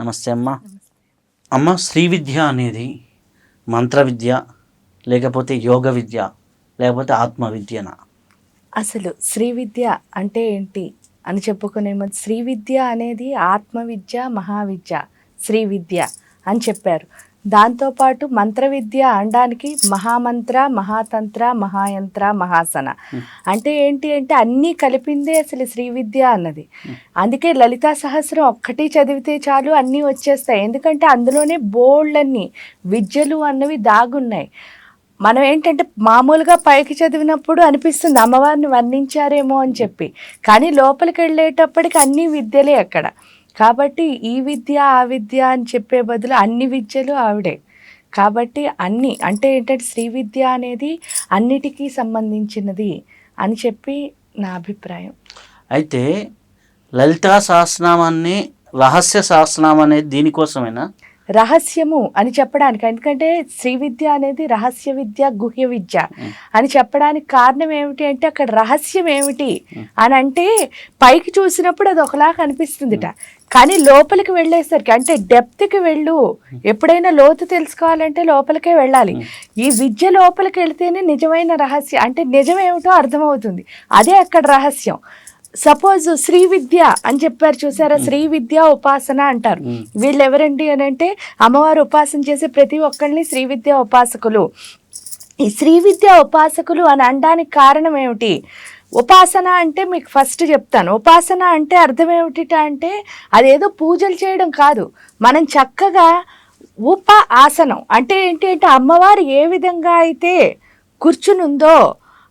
నమస్తే అమ్మ. అమ్మ శ్రీ విద్య అనేది మంత్ర విద్య లేకపోతే యోగ విద్య లేకపోతే ఆత్మ విద్యనా? అసలు శ్రీ విద్య అంటే ఏంటి అని చెప్పుకునే ముందు శ్రీ విద్య అనేది ఆత్మ విద్య మహావిద్య శ్రీ విద్య అని చెప్పారు. దాంతోపాటు మంత్ర విద్య అనడానికి మహామంత్ర మహాతంత్ర మహాయంత్ర మహాసన. అంటే ఏంటి అంటే అన్నీ కలిపిందే అసలు శ్రీ విద్య అన్నది. అందుకే లలితా సహస్రం ఒక్కటి చదివితే చాలు అన్నీ వచ్చేస్తాయి. ఎందుకంటే అందులోనే బోల్డ్ విద్యలు అన్నవి దాగున్నాయి. మనం ఏంటంటే మామూలుగా పైకి చదివినప్పుడు అనిపిస్తుంది అమ్మవారిని వర్ణించారేమో అని చెప్పి. కానీ లోపలికి వెళ్ళేటప్పటికి అన్ని విద్యలే అక్కడ. కాబట్టి ఈ విద్య ఆ విద్య అని చెప్పే బదులు అన్ని విద్యలు ఆవిడే. కాబట్టి అన్ని అంటే ఏంటంటే శ్రీ విద్య అనేది అన్నిటికీ సంబంధించినది అని చెప్పి నా అభిప్రాయం. అయితే లలితా సహస్రనామాన్ని రహస్య సహస్రనామం అనేది దీనికోసమేనా? రహస్యము అని చెప్పడానికి. ఎందుకంటే శ్రీ విద్య అనేది రహస్య విద్య గుహ్య విద్య. అని చెప్పడానికి కారణం ఏమిటి అంటే అక్కడ రహస్యం ఏమిటి అని అంటే పైకి చూసినప్పుడు అది ఒకలా కనిపిస్తుందిట కానీ లోపలికి వెళ్ళేసరికి అంటే డెప్త్కి వెళ్ళు. ఎప్పుడైనా లోతు తెలుసుకోవాలంటే లోపలికే వెళ్ళాలి. ఈ విద్య లోపలికి వెళ్తేనే నిజమైన రహస్యం అంటే నిజం ఏమిటో అర్థమవుతుంది. అదే అక్కడ రహస్యం. సపోజ్ శ్రీ విద్య అని చెప్పారు చూసారా? శ్రీ విద్య ఉపాసన అంటారు. వీళ్ళు ఎవరండి అని అంటే అమ్మవారు ఉపాసన చేసే ప్రతి ఒక్కరిని శ్రీ విద్య ఉపాసకులు. ఈ శ్రీ విద్య ఉపాసకులు అని అనడానికి కారణం ఏమిటి? ఉపాసన అంటే మీకు ఫస్ట్ చెప్తాను. ఉపాసన అంటే అర్థం ఏమిటి అంటే అదేదో పూజలు చేయడం కాదు. మనం చక్కగా ఉప ఆసనం అంటే ఏంటి అంటే అమ్మవారు ఏ విధంగా అయితే కూర్చునుందో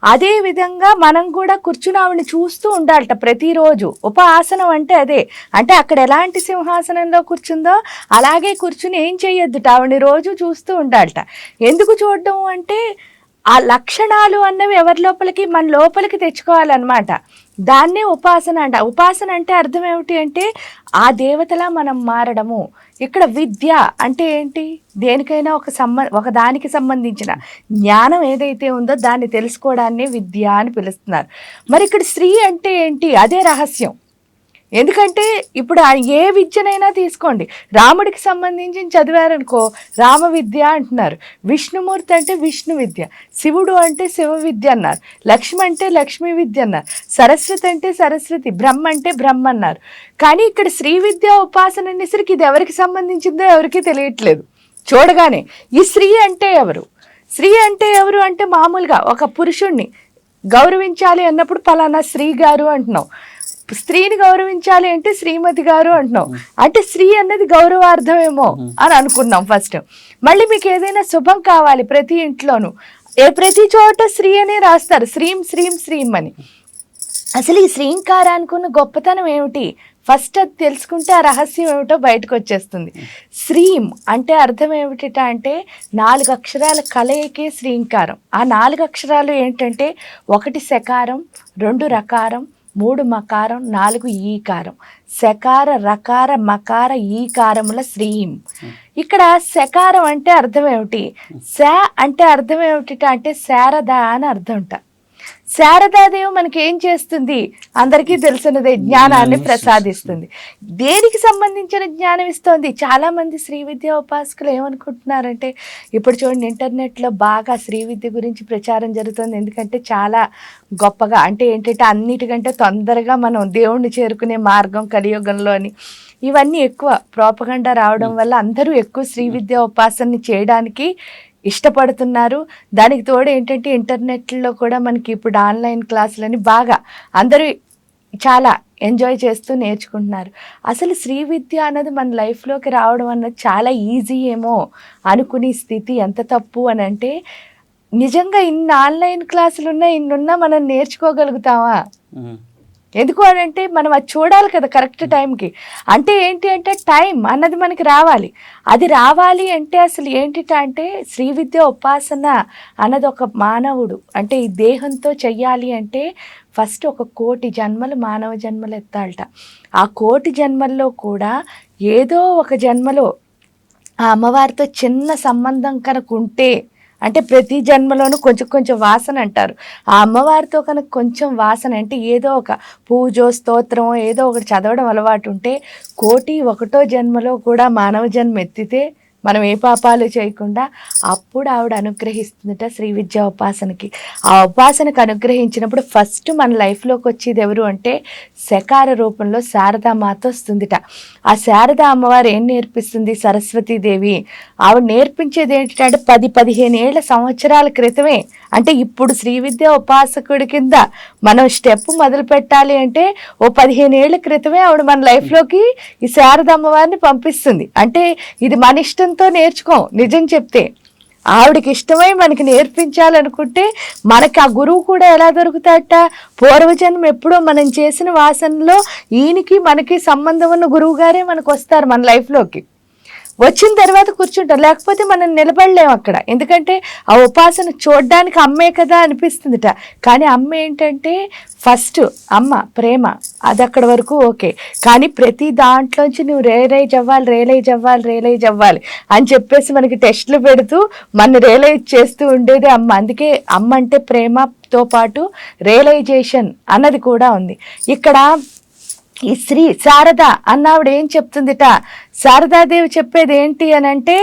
అదే విధంగా మనం కూడా కూర్చుని ఆవిడని చూస్తూ ఉండాలట ప్రతిరోజు. ఉపాసనం అంటే అదే. అంటే అక్కడ ఎలాంటి సింహాసనంలో కూర్చుందో అలాగే కూర్చుని ఏం చెయ్యొద్దుట? ఆవిడని రోజు చూస్తూ ఉండాలట. ఎందుకు చూడడం అంటే ఆ లక్షణాలు అన్నవి ఎవరి లోపలికి? మన లోపలికి తెచ్చుకోవాలన్నమాట. దాన్నే ఉపాసన అంట. ఉపాసన అంటే అర్థం ఏమిటి అంటే ఆ దేవతలా మనం మారడము. ఇక్కడ విద్య అంటే ఏంటి? దేనికైనా ఒక సంబ ఒక దానికి సంబంధించిన జ్ఞానం ఏదైతే ఉందో దాన్ని తెలుసుకోవడాన్ని విద్య అని పిలుస్తున్నారు. మరి ఇక్కడ స్త్రీ అంటే ఏంటి? అదే రహస్యం. ఎందుకంటే ఇప్పుడు ఏ విద్యనైనా తీసుకోండి. రాముడికి సంబంధించి చదివారనుకో రామ విద్య అంటున్నారు. విష్ణుమూర్తి అంటే విష్ణు విద్య. శివుడు అంటే శివ విద్య అన్నారు. లక్ష్మి అంటే లక్ష్మీ విద్య అన్నారు. సరస్వతి అంటే సరస్వతి. బ్రహ్మ అంటే బ్రహ్మ అన్నారు. కానీ ఇక్కడ శ్రీ విద్య ఉపాసన అనేసరికి ఇది ఎవరికి సంబంధించిందో ఎవరికీ తెలియట్లేదు. చూడగానే ఈ స్త్రీ అంటే ఎవరు? స్త్రీ అంటే ఎవరు అంటే మామూలుగా ఒక పురుషుణ్ణి గౌరవించాలి అన్నప్పుడు పలానా స్త్రీ గారు అంటున్నాం స్త్రీని గౌరవించాలి అంటే శ్రీమతి గారు అంటున్నాం అంటే స్త్రీ అన్నది గౌరవార్థమేమో అని అనుకున్నాం ఫస్ట్. మళ్ళీ మీకు ఏదైనా శుభం కావాలి ప్రతి ఇంట్లోనూ. ఏ ప్రతి చోట స్త్రీ అనే రాస్తారు. శ్రీం శ్రీం శ్రీం అని. అసలు ఈ శ్రీంకారానికి అనుకున్న గొప్పతనం ఏమిటి? ఫస్ట్ అది తెలుసుకుంటే ఆ రహస్యం ఏమిటో బయటకు వచ్చేస్తుంది. శ్రీం అంటే అర్థం ఏమిటి అంటే నాలుగు అక్షరాల కలయికే శ్రీంకారం ఆ నాలుగు అక్షరాలు ఏంటంటే ఒకటి శకారం రెండు రకారం మూడు మకారం నాలుగు ఈకారం. శకార రకార మకార ఈకారముల శ్రీం. ఇక్కడ శకారం అంటే అర్థం ఏమిటి? శ అంటే అర్థం ఏమిటి అంటే శారద అని అర్థం ఉంటా శారదాదేవి మనకి ఏం చేస్తుంది? అందరికీ తెలిసినదే జ్ఞానాన్ని ప్రసాదిస్తుంది. దేనికి సంబంధించిన జ్ఞానం ఇస్తోంది? చాలా మంది శ్రీ విద్య ఉపాసకులు ఏమనుకుంటున్నారంటే ఇప్పుడు చూడండి ఇంటర్నెట్లో బాగా శ్రీ విద్య గురించి ప్రచారం జరుగుతుంది. ఎందుకంటే చాలా గొప్పగా అంటే ఏంటంటే అన్నిటికంటే తొందరగా మనం దేవుణ్ణి చేరుకునే మార్గం కలియుగంలో అని. ఇవన్నీ ఎక్కువ. ప్రోపగండా రావడం వల్ల అందరూ ఎక్కువ శ్రీ విద్య ఉపాసనని చేయడానికి ఇష్టపడుతున్నారు. దానికి తోడు ఏంటంటే ఇంటర్నెట్లో కూడా మనకి ఇప్పుడు ఆన్లైన్ క్లాసులని బాగా అందరూ చాలా ఎంజాయ్ చేస్తూ నేర్చుకుంటున్నారు. అసలు శ్రీ విద్య అన్నది మన లైఫ్లోకి రావడం అన్నది చాలా ఈజీ ఏమో అనుకునే స్థితి ఎంత తప్పు అని అంటే నిజంగా ఇన్ని ఆన్లైన్ క్లాసులు ఉన్నా ఇన్నున్నా మనం నేర్చుకోగలుగుతామా? ఎందుకు అని అంటే మనం అది చూడాలి కదా కరెక్ట్ టైంకి. అంటే ఏంటి అంటే టైం అన్నది మనకి రావాలి. అది రావాలి అంటే అసలు ఏంటిట అంటే శ్రీ విద్య ఉపాసన అన్నది ఒక మానవుడు. అంటే ఈ దేహంతో చెయ్యాలి అంటే ఫస్ట్ ఒక కోటి జన్మలు మానవ జన్మలు ఎత్తాలట. ఆ కోటి జన్మల్లో కూడా ఏదో ఒక జన్మలో ఆ అమ్మవారితో చిన్న సంబంధం కనుక ఉంటే అంటే ప్రతి జన్మలోనూ కొంచెం కొంచెం వాసన అంటారు. ఆ అమ్మవారితో కనుక కొంచెం వాసన అంటే ఏదో ఒక పూజో స్తోత్రం ఏదో ఒకటి చదవడం అలవాటు ఉంటే కోటి ఒకటో జన్మలో కూడా మానవ జన్మ ఎత్తితే మనం ఏ పాపాలు చేయకుండా అప్పుడు ఆవిడ అనుగ్రహిస్తుందట శ్రీ విద్యా ఉపాసనకి. ఆ ఉపాసనకు అనుగ్రహించినప్పుడు ఫస్ట్ మన లైఫ్లోకి వచ్చేది ఎవరు అంటే శకార రూపంలో శారదామాత వస్తుందిట. ఆ శారదా అమ్మవారు ఏం నేర్పిస్తుంది సరస్వతీదేవి? ఆవిడ నేర్పించేది ఏంటంటే పది పదిహేను ఏళ్ళ సంవత్సరాల క్రితమే అంటే ఇప్పుడు శ్రీ విద్యా ఉపాసకుడి కింద మనం స్టెప్ మొదలు పెట్టాలి అంటే ఓ పదిహేను ఏళ్ళ క్రితమే ఆవిడ మన లైఫ్లోకి ఈ శారద అమ్మవారిని పంపిస్తుంది. అంటే ఇది మన ఇష్టంతో నేర్చుకోం నిజం చెప్తే. ఆవిడకి ఇష్టమై మనకి నేర్పించాలనుకుంటే మనకి ఆ గురువు కూడా ఎలా దొరుకుతాడట? పూర్వజన్మ ఎప్పుడో మనం చేసిన వాసనలో ఈయనకి మనకి సంబంధం ఉన్న గురువు గారే మనకు వస్తారు మన లైఫ్లోకి వచ్చిన తర్వాత కూర్చుంటారు. లేకపోతే మనం నిలబడలేం అక్కడ. ఎందుకంటే ఆ ఉపాసన చూడడానికి అమ్మే కదా అనిపిస్తుందిట. కానీ అమ్మ ఏంటంటే ఫస్ట్ అమ్మ ప్రేమ అది అక్కడ వరకు ఓకే. కానీ ప్రతి దాంట్లోంచి నువ్వు రియలైజ్ అవ్వాలి రియలైజ్ అవ్వాలి రియలైజ్ అవ్వాలి అని చెప్పేసి మనకి టెస్ట్లు పెడుతూ మన రియలైజ్ చేస్తూ ఉండేది అమ్మ. అందుకే అమ్మ అంటే ప్రేమతో పాటు రియలైజేషన్ అన్నది కూడా ఉంది. ఇక్కడ ఈ శ్రీ శారద అన్నావిడ ఏం చెప్తుందిట? శారదాదేవి చెప్పేది ఏంటి అని అంటే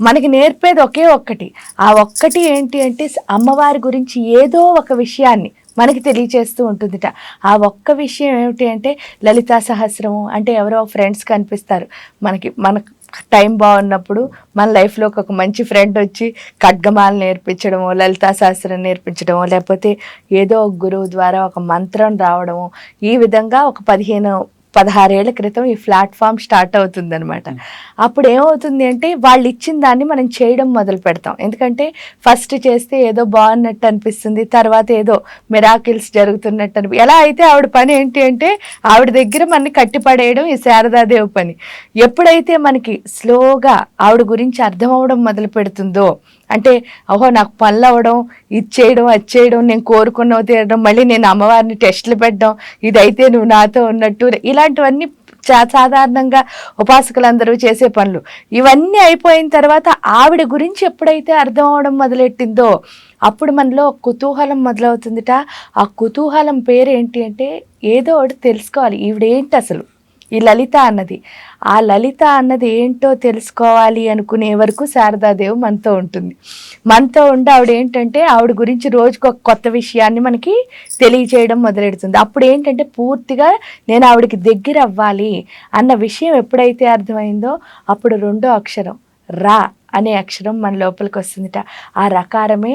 మనకి నేర్పేది ఒకే ఒక్కటి. ఆ ఒక్కటి ఏంటి అంటే అమ్మవారి గురించి ఏదో ఒక విషయాన్ని మనకి తెలియచేస్తూ ఉంటుందిట. ఆ ఒక్క విషయం ఏమిటి అంటే లలితా సహస్రము అంటే ఎవరో ఫ్రెండ్స్ కనిపిస్తారు. మనకి మనకు టైం బాగున్నప్పుడు మన లైఫ్లోకి ఒక మంచి ఫ్రెండ్ వచ్చి ఖడ్గమాలు నేర్పించడమో లలితా శాస్త్రం నేర్పించడమో లేకపోతే ఏదో ఒక గురువు ద్వారా ఒక మంత్రం రావడము ఈ విధంగా ఒక పదిహేను పదహారేళ్ళ క్రితం ఈ ప్లాట్ఫామ్ స్టార్ట్ అవుతుందన్నమాట. అప్పుడు ఏమవుతుంది అంటే వాళ్ళు ఇచ్చిన దాన్ని మనం చేయడం మొదలు పెడతాం. ఎందుకంటే ఫస్ట్ చేస్తే ఏదో బాగున్నట్టు అనిపిస్తుంది తర్వాత ఏదో మిరాకిల్స్ జరుగుతున్నట్టు అనిపి ఎలా అయితే ఆవిడ పని ఏంటి అంటే ఆవిడ దగ్గర మనని కట్టిపడేయడం ఈ శారదాదేవి పని. ఎప్పుడైతే మనకి స్లోగా ఆవిడ గురించి అర్థం అవడం మొదలు పెడుతుందో అంటే ఓహో నాకు పనులు అవ్వడం ఇది చేయడం అది చేయడం నేను కోరుకున్నవి తీరడం మళ్ళీ నేను అమ్మవారిని టెస్టులు పెట్టడం ఇదైతే నువ్వు నాతో ఉన్నట్టు. ఇలాంటివన్నీ చా- సాధారణంగా ఉపాసకులందరూ చేసే పనులు. ఇవన్నీ అయిపోయిన తర్వాత ఆవిడ గురించి ఎప్పుడైతే అర్థం అవడం మొదలెట్టిందో అప్పుడు మనలో కుతూహలం మొదలవుతుందిట. ఆ కుతూహలం పేరు ఏంటి అంటే ఏదో ఒకటి తెలుసుకోవాలి. ఈవిడేంటి అసలు? ఈ లలిత అన్నది. ఆ లలిత అన్నది ఏంటో తెలుసుకోవాలి అనుకునే వరకు శారదాదేవి మనతో ఉంటుంది. మనతో ఉండి ఆవిడ ఏంటంటే ఆవిడ గురించి రోజుకు ఒక కొత్త విషయాన్ని మనకి తెలియచేయడం మొదలెడుతుంది. అప్పుడు ఏంటంటే పూర్తిగా నేను ఆవిడకి దగ్గర అవ్వాలి అన్న విషయం ఎప్పుడైతే అర్థమైందో అప్పుడు రెండో అక్షరం రా అనే అక్షరం మన లోపలికి వస్తుందిట. ఆ రకారమే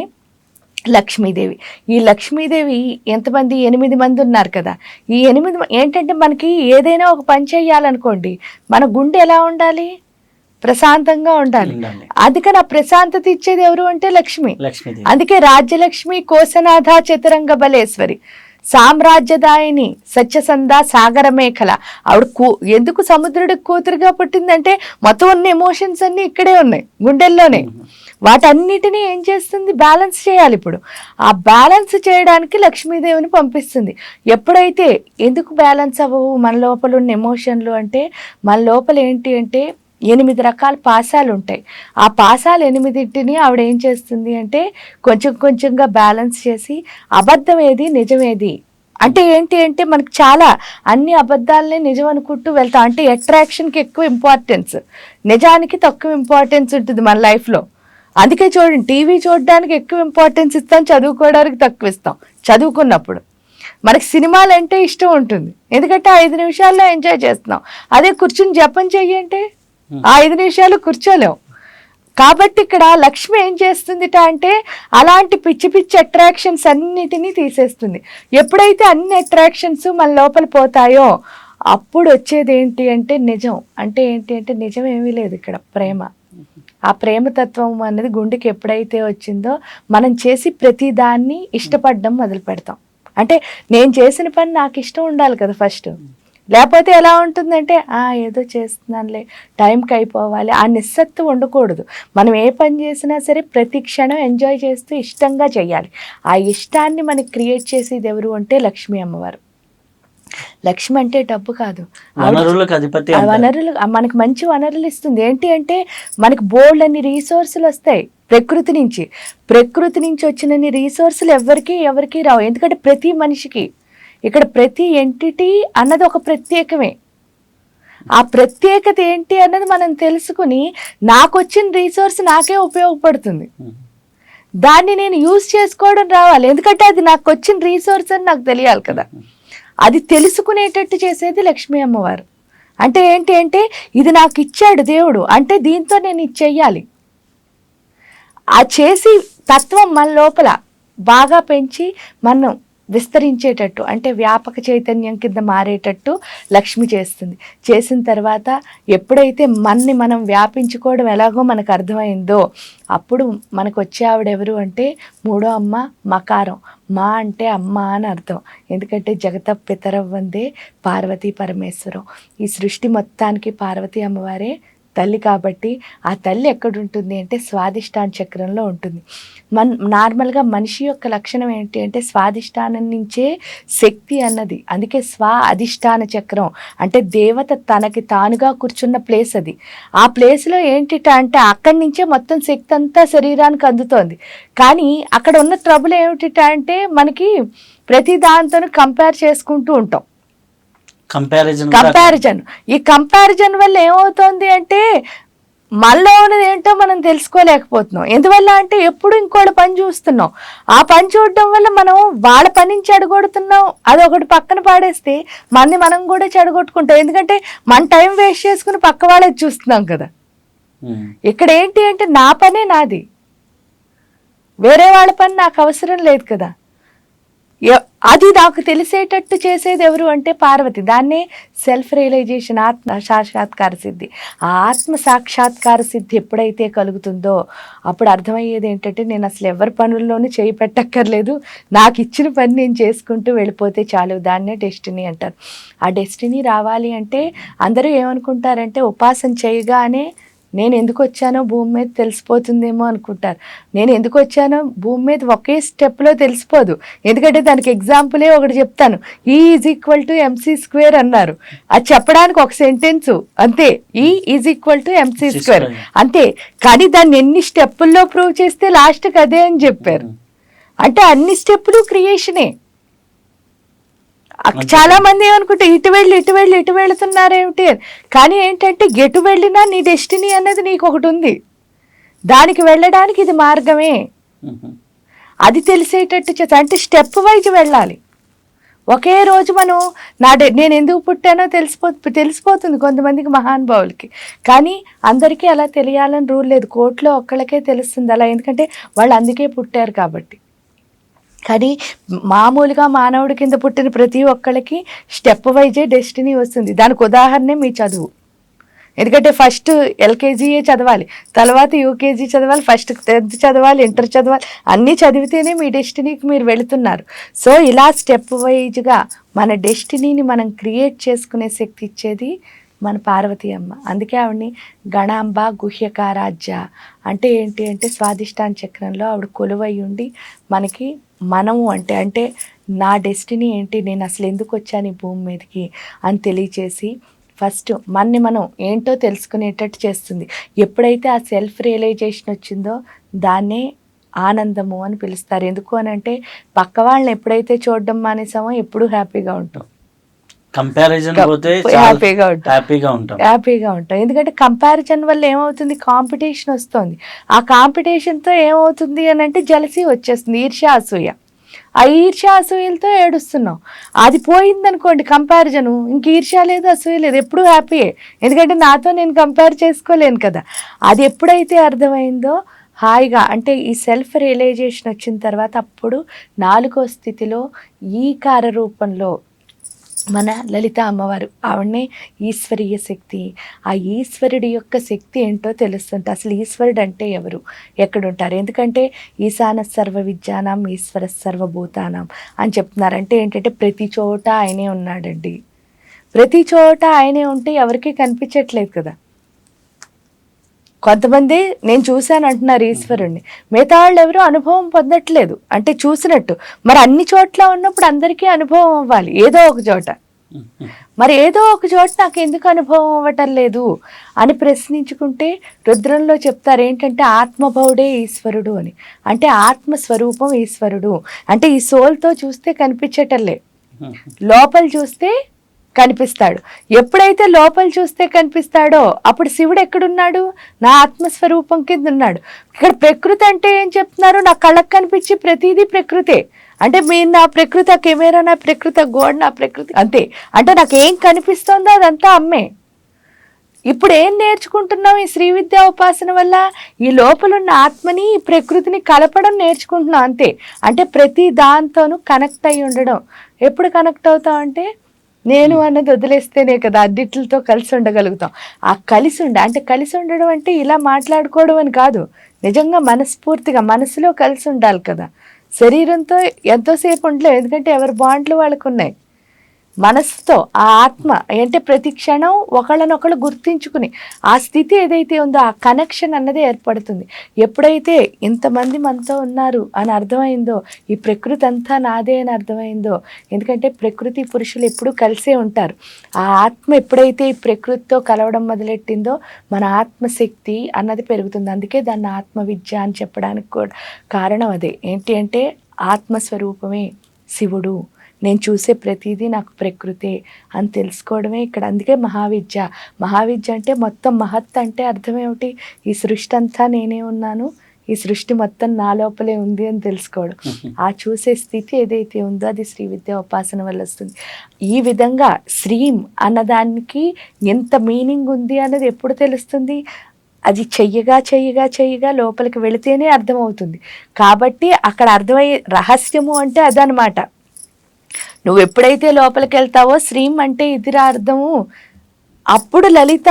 లక్ష్మీదేవి. ఈ లక్ష్మీదేవి ఎంతమంది? ఎనిమిది మంది ఉన్నారు కదా. ఈ ఎనిమిది ఏంటంటే మనకి ఏదైనా ఒక పని చేయాలనుకోండి మన గుండె ఎలా ఉండాలి? ప్రశాంతంగా ఉండాలి. అందుకని ఆ ప్రశాంతత ఇచ్చేది ఎవరు అంటే లక్ష్మి. అందుకే రాజ్యలక్ష్మి కోసనాథ చతురంగ బలేశ్వరి. సామ్రాజ్యదాయిని సత్యసంధ సాగర మేఖల ఆవిడ కూ ఎందుకు సముద్రుడికి కూతురుగా పుట్టిందంటే మొత్తం ఉన్న ఎమోషన్స్ అన్ని ఇక్కడే ఉన్నాయి గుండెల్లోనే. వాటన్నిటినీ ఏం చేస్తుంది? బ్యాలెన్స్ చేయాలి ఇప్పుడు. ఆ బ్యాలెన్స్ చేయడానికి లక్ష్మీదేవిని పంపిస్తుంది. ఎప్పుడైతే ఎందుకు బ్యాలెన్స్ అవ్వవు? మన లోపల ఉన్న ఎమోషన్లు అంటే మన లోపల ఏంటి అంటే ఎనిమిది రకాల పాసాలు ఉంటాయి. ఆ పాసాలు ఎనిమిదింటిని ఆవిడ ఏం చేస్తుంది అంటే కొంచెం కొంచెంగా బ్యాలెన్స్ చేసి అబద్ధం ఏది? నిజమేది అంటే ఏంటి అంటే మనకు చాలా అన్ని అబద్ధాలనే నిజం అనుకుంటూ వెళ్తాం. అంటే అట్రాక్షన్కి ఎక్కువ ఇంపార్టెన్స్ నిజానికి తక్కువ ఇంపార్టెన్స్ ఉంటుంది మన లైఫ్లో అందుకే చూడండి టీవీ చూడడానికి ఎక్కువ ఇంపార్టెన్స్ ఇస్తాం చదువుకోవడానికి తక్కువ ఇస్తాం చదువుకున్నప్పుడు. మనకి సినిమాలు అంటే ఇష్టం ఉంటుంది. ఎందుకంటే ఐదు నిమిషాల్లో ఎంజాయ్ చేస్తున్నాం. అదే కూర్చుని జపం చెయ్యంటే ఆ ఐదు నిమిషాలు కూర్చోలేం. కాబట్టి ఇక్కడ లక్ష్మి ఏం చేస్తుందిట అంటే అలాంటి పిచ్చి పిచ్చి అట్రాక్షన్స్ అన్నిటినీ తీసేస్తుంది. ఎప్పుడైతే అన్ని అట్రాక్షన్స్ మన లోపల పోతాయో అప్పుడు వచ్చేది ఏంటి అంటే నిజం. అంటే ఏంటి అంటే నిజం ఏమీ లేదు ఇక్కడ ప్రేమ. ఆ ప్రేమతత్వం అనేది గుండెకి ఎప్పుడైతే వచ్చిందో మనం చేసి ప్రతిదాన్ని ఇష్టపడడం మొదలు పెడతాం. అంటే నేను చేసిన పని నాకు ఇష్టం ఉండాలి కదా ఫస్ట్. లేకపోతే ఎలా ఉంటుందంటే ఆ ఏదో చేస్తున్నానులే టైంకి అయిపోవాలి. ఆ నిస్సత్తు ఉండకూడదు. మనం ఏ పని చేసినా సరే ప్రతి క్షణం ఎంజాయ్ చేస్తూ ఇష్టంగా చేయాలి. ఆ ఇష్టాన్ని మనకి క్రియేట్ చేసేది ఎవరు అంటే లక్ష్మీ అమ్మవారు. లక్ష్మి అంటే డబ్బు కాదు. వనరులకు అధిపతి. వనరులు మనకి మంచి వనరులు ఇస్తుంది. ఏంటి అంటే మనకి బోల్డ్ అన్ని రీసోర్సులు వస్తాయి ప్రకృతి నుంచి. ప్రకృతి నుంచి వచ్చినన్ని రీసోర్సులు ఎవరికి ఎవరికి రావు. ఎందుకంటే ప్రతి మనిషికి ఇక్కడ ప్రతి ఎంటిటీ అన్నది ఒక ప్రత్యేకమే. ఆ ప్రత్యేకత ఏంటి అన్నది మనం తెలుసుకుని నాకు వచ్చిన రీసోర్స్ నాకే ఉపయోగపడుతుంది. దాన్ని నేను యూజ్ చేసుకోవడం రావాలి. ఎందుకంటే అది నాకు వచ్చిన రీసోర్స్ అని నాకు తెలియాలి కదా. అది తెలుసుకునేటట్టు చేసేది లక్ష్మీ అమ్మవారు. అంటే ఏంటి అంటే ఇది నాకు ఇచ్చాడు దేవుడు అంటే దీంతో నేను ఇది చెయ్యాలి. ఆ చేసి తత్వం మన లోపల బాగా పెంచి మనం విస్తరించేటట్టు అంటే వ్యాపక చైతన్యం కింద మారేటట్టు లక్ష్మి చేస్తుంది. చేసిన తర్వాత ఎప్పుడైతే మన్ని మనం వ్యాపించుకోవడం ఎలాగో మనకు అర్థమైందో అప్పుడు మనకు వచ్చే ఆవిడ ఎవరు అంటే మూడో అమ్మ మకారం. మా అంటే అమ్మ అని అర్థం. ఎందుకంటే జగత పితరవ్వందే పార్వతీ పరమేశ్వరం. ఈ సృష్టి మొత్తానికి పార్వతీ అమ్మవారే తల్లి కాబట్టి ఆ తల్లి ఎక్కడుంటుంది అంటే స్వాదిష్టాన చక్రంలో ఉంటుంది. మన్ నార్మల్గా మనిషి యొక్క లక్షణం ఏంటి అంటే స్వాదిష్టానం నుంచే శక్తి అన్నది. అందుకే స్వా అధిష్టాన చక్రం అంటే దేవత తనకి తానుగా కూర్చున్న ప్లేస్ అది. ఆ ప్లేస్లో ఏంటిట అంటే అక్కడి నుంచే మొత్తం శక్తి అంతా శరీరానికి అందుతోంది. కానీ అక్కడ ఉన్న ట్రబుల్ ఏమిటిట అంటే మనకి ప్రతి దాంతో కంపేర్ చేసుకుంటూ ఉంటాం. కంపారిజన్ కంపారిజన్ ఈ కంపారిజన్ వల్ల ఏమవుతుంది అంటే మనలో ఉన్నది ఏంటో మనం తెలుసుకోలేకపోతున్నాం. ఎందువల్ల అంటే ఎప్పుడు ఇంకోటి పని చూస్తున్నాం. ఆ పని చూడడం వల్ల మనం వాళ్ళ పని నుంచి చెడగొడుతున్నాం. అది ఒకటి పక్కన పాడేస్తే మంది మనం కూడా చెడగొట్టుకుంటాం. ఎందుకంటే మన టైం వేస్ట్ చేసుకుని పక్క వాళ్ళకి చూస్తున్నాం కదా. ఇక్కడ ఏంటి అంటే నా పనే నాది. వేరే వాళ్ళ పని నాకు అవసరం లేదు కదా. అది నాకు తెలిసేటట్టు చేసేది ఎవరు అంటే పార్వతి. దాన్నే సెల్ఫ్ రియలైజేషన్ ఆత్మ సాక్షాత్కార సిద్ధి. ఆ ఆత్మ సాక్షాత్కార సిద్ధి ఎప్పుడైతే కలుగుతుందో అప్పుడు అర్థమయ్యేది ఏంటంటే నేను అసలు ఎవరి పనుల్లోనూ చేయి పెట్టక్కర్లేదు. నాకు ఇచ్చిన పని నేను చేసుకుంటూ వెళ్ళిపోతే చాలు. దాన్నే డెస్టినీ అంటారు. ఆ డెస్టినీ రావాలి అంటే అందరూ ఏమనుకుంటారంటే ఉపాసన చేయగానే నేను ఎందుకు వచ్చానో భూమి మీద తెలిసిపోతుందేమో అనుకుంటారు. నేను ఎందుకు వచ్చానో భూమి మీద ఒకే స్టెప్లో తెలిసిపోదు. ఎందుకంటే దానికి ఎగ్జాంపులే ఒకటి చెప్తాను. E is equal to MC square అన్నారు. అది చెప్పడానికి ఒక సెంటెన్స్. అంతే. E is equal to MC square అంతే. కానీ దాన్ని ఎన్ని స్టెప్పుల్లో ప్రూవ్ చేస్తే లాస్ట్కి అదే అని చెప్పారు. అంటే అన్ని స్టెప్పులు క్రియేషనే. చాలా మంది ఏమనుకుంటే ఇటు వెళ్ళి ఇటు వెళ్ళి ఇటు వెళుతున్నారేమిటి అని. కానీ ఏంటంటే ఎటు వెళ్ళినా నీ డెస్టినీ అనేది నీకు ఒకటి ఉంది. దానికి వెళ్ళడానికి ఇది మార్గమే. అది తెలిసేటట్టు చేస్తా అంటే స్టెప్ వైజ్ వెళ్ళాలి. ఒకే రోజు మనం నా డే- నేను ఎందుకు పుట్టానో తెలిసిపో తెలిసిపోతుంది కొంతమందికి మహానుభావులకి. కానీ అందరికీ అలా తెలియాలని రూల్ లేదు. కోర్టులో ఒక్కళ్ళకే తెలుస్తుంది అలా. ఎందుకంటే వాళ్ళు అందుకే పుట్టారు కాబట్టి. కానీ మామూలుగా మానవుడి కింద పుట్టిన ప్రతి ఒక్కళ్ళకి స్టెప్ వైజే డెస్టినీ వస్తుంది. దానికి ఉదాహరణే మీ చదువు. ఎందుకంటే ఫస్ట్ ఎల్కేజీయే చదవాలి తర్వాత యూకేజీ చదవాలి ఫస్ట్ టెన్త్ చదవాలి ఇంటర్ చదవాలి అన్నీ చదివితేనే మీ డెస్టినీకి మీరు వెళుతున్నారు. సో ఇలా స్టెప్ వైజ్గా మన డెస్టినీని మనం క్రియేట్ చేసుకునే శక్తి ఇచ్చేది మన పార్వతి అమ్మ. అందుకే ఆవిడని గణాంబ గుహ్యకారాజ్య అంటే ఏంటి అంటే స్వాదిష్టాన చక్రంలో ఆవిడ కొలువై ఉండి మనకి మనము అంటే అంటే నా డెస్టినీ ఏంటి నేను అసలు ఎందుకు వచ్చాను ఈ భూమి మీదకి అని తెలియచేసి ఫస్ట్ మన్ని మనం ఏంటో తెలుసుకునేటట్టు చేస్తుంది. ఎప్పుడైతే ఆ సెల్ఫ్ రియలైజేషన్ వచ్చిందో దాన్నే ఆనందము అని పిలుస్తారు. ఎందుకు అని అంటే పక్క వాళ్ళని ఎప్పుడైతే చూడడం మానేసామో ఎప్పుడూ హ్యాపీగా ఉంటాం. కంపారిజన్ పోతే హ్యాపీగా ఉంటాం. హ్యాపీగా ఉంటాం. హ్యాపీగా ఉంటాం. ఎందుకంటే కంపారిజన్ వల్ల ఏమవుతుంది? కాంపిటీషన్ వస్తుంది. ఆ కాంపిటీషన్తో ఏమవుతుంది అని అంటే జలసీ వచ్చేస్తుంది. ఈర్ష్య అసూయ. ఆ ఈర్ష్య అసూయలతో ఏడుస్తున్నాం. అది పోయిందనుకోండి కంపారిజన్ ఇంక ఈర్ష్య లేదు అసూయ లేదు. ఎప్పుడు హ్యాపీయే ఎందుకంటే నాతో నేను కంపేర్ చేసుకోలేను కదా. అది ఎప్పుడైతే అర్థమైందో హాయిగా అంటే ఈ సెల్ఫ్ రియలైజేషన్ వచ్చిన తర్వాత అప్పుడు నాలుగో స్థితిలో ఈకార రూపంలో మన లలిత అమ్మవారు. ఆవిడనే ఈశ్వరీయ శక్తి. ఆ ఈశ్వరుడి యొక్క శక్తి ఏంటో తెలుస్తుంది అసలు ఈశ్వరుడు అంటే ఎవరు? ఎక్కడుంటారు? ఎందుకంటే ఈశాన సర్వ విద్యానం ఈశ్వర సర్వభూతానం అని చెప్తున్నారు. అంటే ఏంటంటే ప్రతి చోట ఆయనే ఉన్నాడండి. ప్రతి చోట ఆయనే ఉంటే ఎవరికీ కనిపించట్లేదు కదా. కొంతమంది నేను చూశాను అంటున్నారు ఈశ్వరుణ్ణి. మిగతా వాళ్ళు ఎవరు అనుభవం పొందట్లేదు. అంటే చూసినట్టు. మరి అన్ని చోట్ల ఉన్నప్పుడు అందరికీ అనుభవం అవ్వాలి. ఏదో ఒక చోట. మరి ఏదో ఒక చోట నాకు ఎందుకు అనుభవం అవ్వటం లేదు? అని ప్రశ్నించుకుంటే రుద్రంలో చెప్తారు ఏంటంటే ఆత్మభౌడే ఈశ్వరుడు అని. అంటే ఆత్మస్వరూపం ఈశ్వరుడు. అంటే ఈ సోల్తో చూస్తే కనిపించటంలే లోపల చూస్తే కనిపిస్తాడు. ఎప్పుడైతే లోపల చూస్తే కనిపిస్తాడో అప్పుడు శివుడు ఎక్కడున్నాడు? నా ఆత్మస్వరూపం కింద ఉన్నాడు ఇక్కడ ప్రకృతి అంటే ఏం చెప్తున్నారు? నా కళ్ళకు కనిపించి ప్రతిదీ ప్రకృతే. అంటే మీరు నా ప్రకృతి కెమెరా నా ప్రకృతి గోడ నా ప్రకృతి అంతే. అంటే నాకు ఏం కనిపిస్తుందో అదంతా అమ్మే. ఇప్పుడు ఏం నేర్చుకుంటున్నాం ఈ శ్రీ విద్యా ఉపాసన వల్ల? ఈ లోపలున్న ఆత్మని ఈ ప్రకృతిని కలపడం నేర్చుకుంటున్నాం అంతే. అంటే ప్రతి దాంతోనూ కనెక్ట్ అయి ఉండడం. ఎప్పుడు కనెక్ట్ అవుతాం అంటే? నేను అన్నది వదిలేస్తేనే కదా అన్నిటితో కలిసి ఉండగలుగుతాం. ఆ కలిసి ఉండ అంటే కలిసి ఉండడం అంటే ఇలా మాట్లాడుకోవడం అని కాదు. నిజంగా మనస్ఫూర్తిగా మనసులో కలిసి ఉండాలి కదా. శరీరంతో ఎంతోసేపు ఉండలేవు ఎందుకంటే ఎవరి బాండ్లు వాళ్ళకు ఉన్నాయి. మనసుతో ఆ ఆత్మ అంటే ప్రతి క్షణం ఒకళ్ళనొకళ్ళు గుర్తించుకుని ఆ స్థితి ఏదైతే ఉందో ఆ కనెక్షన్ అన్నది ఏర్పడుతుంది. ఎప్పుడైతే ఇంతమంది మనతో ఉన్నారు అని అర్థమైందో ఈ ప్రకృతి అంతా నాదే అని అర్థమైందో ఎందుకంటే ప్రకృతి పురుషులు ఎప్పుడూ కలిసే ఉంటారు. ఆ ఆత్మ ఎప్పుడైతే ఈ ప్రకృతితో కలవడం మొదలెట్టిందో మన ఆత్మశక్తి అన్నది పెరుగుతుంది. అందుకే దాన్ని ఆత్మ విద్య అని చెప్పడానికి కూడా కారణం అదే. ఏంటి అంటే ఆత్మస్వరూపమే శివుడు. నేను చూసే ప్రతిదీ నాకు ప్రకృతే అని తెలుసుకోవడమే ఇక్కడ. అందుకే మహావిద్య. మహావిద్య అంటే మొత్తం మహత్ అంటే అర్థం ఏమిటి? ఈ సృష్టి అంతా నేనే ఉన్నాను. ఈ సృష్టి మొత్తం నా లోపలే ఉంది అని తెలుసుకోవడం. ఆ చూసే స్థితి ఏదైతే ఉందో అది శ్రీ విద్య ఉపాసన వల్ల వస్తుంది. ఈ విధంగా శ్రీం అన్నదానికి ఎంత మీనింగ్ ఉంది అన్నది ఎప్పుడు తెలుస్తుంది? అది చెయ్యగా చెయ్యగా చెయ్యగా లోపలికి వెళితేనే అర్థమవుతుంది. కాబట్టి అక్కడ అర్థమయ్యే రహస్యము అంటే అదనమాట నువ్వు ఎప్పుడైతే లోపలికి వెళ్తావో శ్రీం అంటే ఇదిరా అర్థము. అప్పుడు లలిత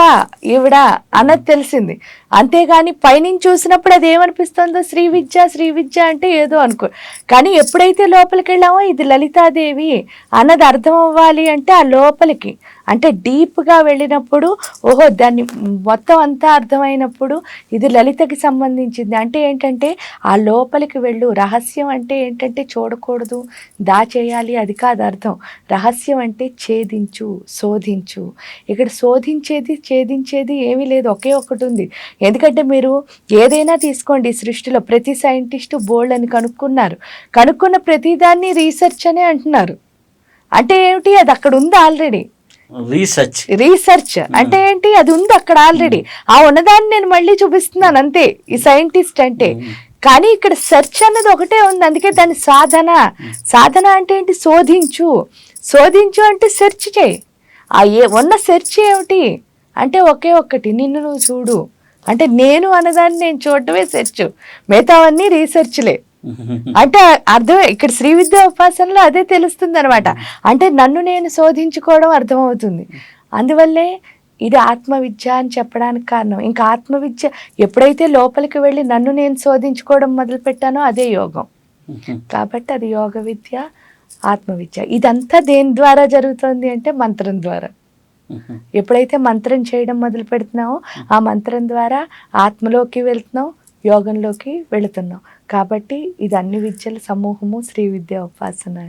ఈవిడ అన్నది తెలిసింది. అంతేగాని పైనుంచి చూసినప్పుడు అది ఏమనిపిస్తుందో శ్రీ విద్య శ్రీ విద్య అంటే ఏదో అనుకో. కానీ ఎప్పుడైతే లోపలికి వెళ్ళామో ఇది లలితాదేవి అన్నది అర్థం అవ్వాలి అంటే ఆ లోపలికి. అంటే డీప్గా వెళ్ళినప్పుడు ఓహో దాన్ని మొత్తం అంతా అర్థమైనప్పుడు ఇది లలితకి సంబంధించింది. అంటే ఏంటంటే ఆ లోపలికి వెళ్ళు. రహస్యం అంటే ఏంటంటే చూడకూడదు దాచేయాలి అది కాదు అర్థం. రహస్యం అంటే ఛేదించు శోధించు. ఇక్కడ శోధించేది ఛేదించేది ఏమీ లేదు. ఒకే ఒకటి ఉంది. ఎందుకంటే మీరు ఏదైనా తీసుకోండి సృష్టిలో. ప్రతి సైంటిస్టు బోల్డ్ అని కనుక్కున్నారు. కనుక్కున్న ప్రతిదాన్ని రీసెర్చ్ అనే అంటున్నారు. అంటే ఏమిటి? అది అక్కడ ఉంది ఆల్రెడీ. రీసెర్చ్ రీసెర్చ్ అంటే ఏంటి? అది ఉంది అక్కడ ఆల్రెడీ ఆ ఉన్నదాన్ని నేను మళ్ళీ చూపిస్తున్నాను అంతే. ఈ సైంటిస్ట్ అంటే. కానీ ఇక్కడ సెర్చ్ అన్నది ఒకటే ఉంది. అందుకే దాని సాధన. సాధన అంటే ఏంటి? శోధించు. శోధించు అంటే సెర్చ్ చేయి. ఆ ఏ ఉన్న సెర్చ్ ఏమిటి? అంటే ఒకే ఒక్కటి. నిన్ను నువ్వు చూడు. అంటే నేను అన్నదాన్ని నేను చూడటమే సెర్చ్ మిగతావన్నీ రీసెర్చ్లే అంటే అర్థం ఇక్కడ శ్రీ విద్యా ఉపాసనలో అదే తెలుస్తుంది అనమాట అంటే నన్ను నేను శోధించుకోవడం అర్థమవుతుంది. అందువల్లే ఇది ఆత్మవిద్య అని చెప్పడానికి కారణం. ఇంకా ఆత్మవిద్య ఎప్పుడైతే లోపలికి వెళ్ళి నన్ను నేను శోధించుకోవడం మొదలు పెట్టానో అదే యోగం. కాబట్టి అది యోగ విద్య ఆత్మవిద్య. ఇదంతా దేని ద్వారా జరుగుతుంది అంటే మంత్రం ద్వారా. ఎప్పుడైతే మంత్రం చేయడం మొదలు పెడుతున్నామో ఆ మంత్రం ద్వారా ఆత్మలోకి వెళ్తున్నాం యోగంలోకి వెళుతున్నాం. కాబట్టి ఇది అన్ని విద్యల సమూహము శ్రీ విద్య ఉపాసన.